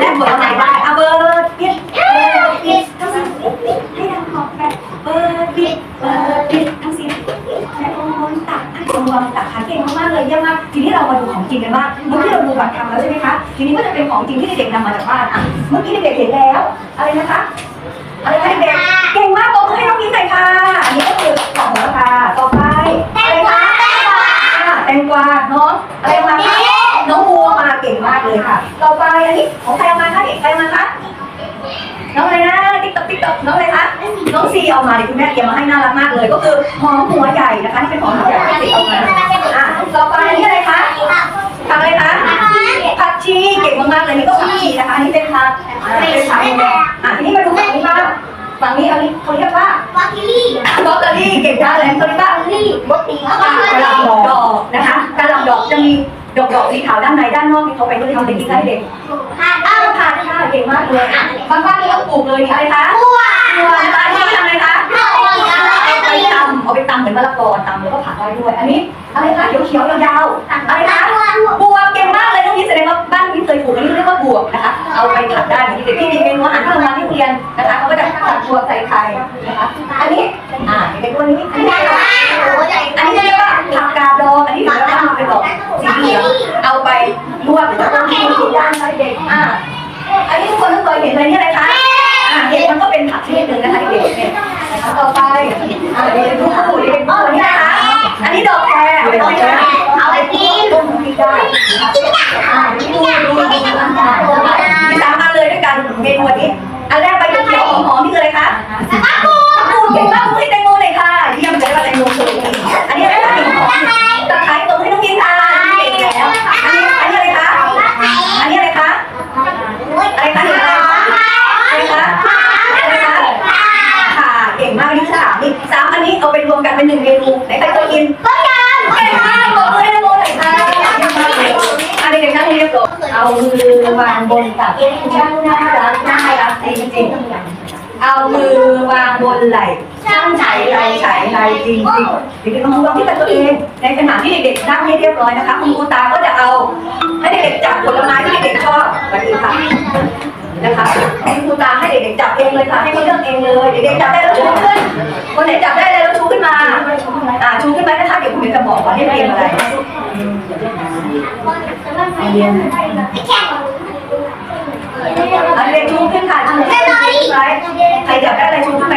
และผลไม้ได้เอาเบอร์ปิดเบอร์ปิดทั้งสิ้นให้ดังขอบแบบเบอร์ปิดเบอร์ปิดทั้งสิ้นและโอนตักให้รวมตักขาเก่งมากๆเลยเยี่ยมมากทีนี้เรามาดูของจริงกันบ้างเมื่อกี้เราดูบัตรทำแล้วใช่ไหมคะทีนี้ก็จะเป็นของจริงที่เด็กๆนำมาจากบ้านอะเมื่อกี้เด็กๆเห็นแล้วอะไรนะคะอะไรคะเด็กๆเก่งมากบอกมือให้น้องมิ้นหน่อยค่ะอันนี้ก็คือของหัวค่ะต่อไปอะไรคะอ่าแตงกวาเนาะอะไรมาคะ น้องวัวมาเก่งมากเลยค่ะต่อไปอันนี้ของใครเอามาคะเด็กใครเอามาคะน้องอะไรนะติ๊กต๊อกติ๊กต๊อกน้องอะไรคะน้องซีเอามาเด็กคุณแม่เตรียมมาให้น่ารักมากเลย ก็คือหอมหัวใหญ่นะคะที่เป็นหอมหัวใหญ่ที่เอามาอะต่อไปอันนี้อะไรคะผักอะไรคะผักชีเก่งมากๆเลยนี่ก็ผักชีนะคะอันนี้เป็นผักอ่าเป็นผักแดงอะทีนี้มาดูฝั่งนี้บ้างฝั่งนี้อันนี้เขาเรียกว่าบล็อกเกอรี่เก่งมากเลยเขาเรียกว่าลี่บล็อกนี้กระหลำดอกนะคะกระหลำดอกจะมี ดอกดอกสีขาวด้านในด้านนอกที่เขาไปด้วยทำเป็นกินได้เด็กอ้าวผ่านค่ะเก่งมากเลยอะบางบ้านก็ต้องปลูกเลยอะไรคะบัวนะคะอันนี้ทำอะไรคะเอาไปตำเอาไปตำเหมือนมะละกอตำแล้วก็ผัดได้ด้วย อันนี้อะไรคะเขียวๆยาวๆอะไรคะบวบเก่งมากเลยน้องมิ้นแสดงว่าบ้านมิ้นเคยปลูกอันนี้เรียกว่าบวบนะคะ เอาไปผัดได้เหมือนเด็กที่มีเมนูอาหารที่โรงงานที่โรงเรียนนะคะเขาก็จะผัดบวบใส่ไข่นะคะ อันนี้อ่าเด็กตัวนี้อันนี้อะไรคะอันนี้เรียกว่า ลวกแล้องมีด้านย่างให้เด็กอ่าอันนี้ทุกคนต้องเคยเห็นเลยนี่อะไรคะอ่าเห็ดมันก็เป็นผักชนิดหนึ่งนะคะเด็กเนี่ยต่อไปอ่าเด็กๆดูคู่เด็กๆดูนี่นะคะอันนี้ดอกแครเอาไปทำอะไรนะเอาไปกินต้มกินได้อ่าดูดูดูดูอันนี้มีสามอันเลยด้วยกันเมนูอันนี้อันแรกใบเขียวๆหอมๆนี่คืออะไรคะ ปูเก่งมากมือให้แตงโมเลยค่ะเยี่ยมเลยว่าแตงโมสวยอันนี้อะไรคะตะไคร้ตรงให้น้องกินค่ะเก่งแล้ว อันนี้อันนี้อะไรคะ อันนี้อะไรคะ อะไรคะอะไรคะอะไรคะอะไรคะค่ะเก่งมากอันนี้สามนี่สามอันนี้ เป็นหนึ่งเมนูไหนใครเคยกินต้มยำเก่งมากบอกมือให้แตงโมหน่อยค่ะเยี่ยมมากเลยอันนี้เด็กนั่งเรียบร้อยเอามือวางบนตักช่างน่ารักน่ารักจริงๆเอามือวางบนไหล่ช่างไฉไลไฉไลจริงจริงๆเด็กๆลองลองที่ตัวเองในขณะที่เด็กๆนั่งให้เรียบร้อยนะคะคุณครูตาก็จะเอาให้เด็กๆจับผลไม้ที่เด็กๆชอบแบบนี้ค่ะนะคะคุณครูตาให้เด็กๆจับเองเลยค่ะให้เขาเลือกเองเลยเด็กๆจับได้แล้วชูขึ้น คนไหนจับได้แล้วชูขึ้นมาอ่าชูขึ้นมานะคะเดี๋ยวคุณจะบอกว่าเล่นเมอะไรอันเรียนชูขึ้นค่ะชูขึ้นไว้ใครจับได้อะไรชูขึ้นไป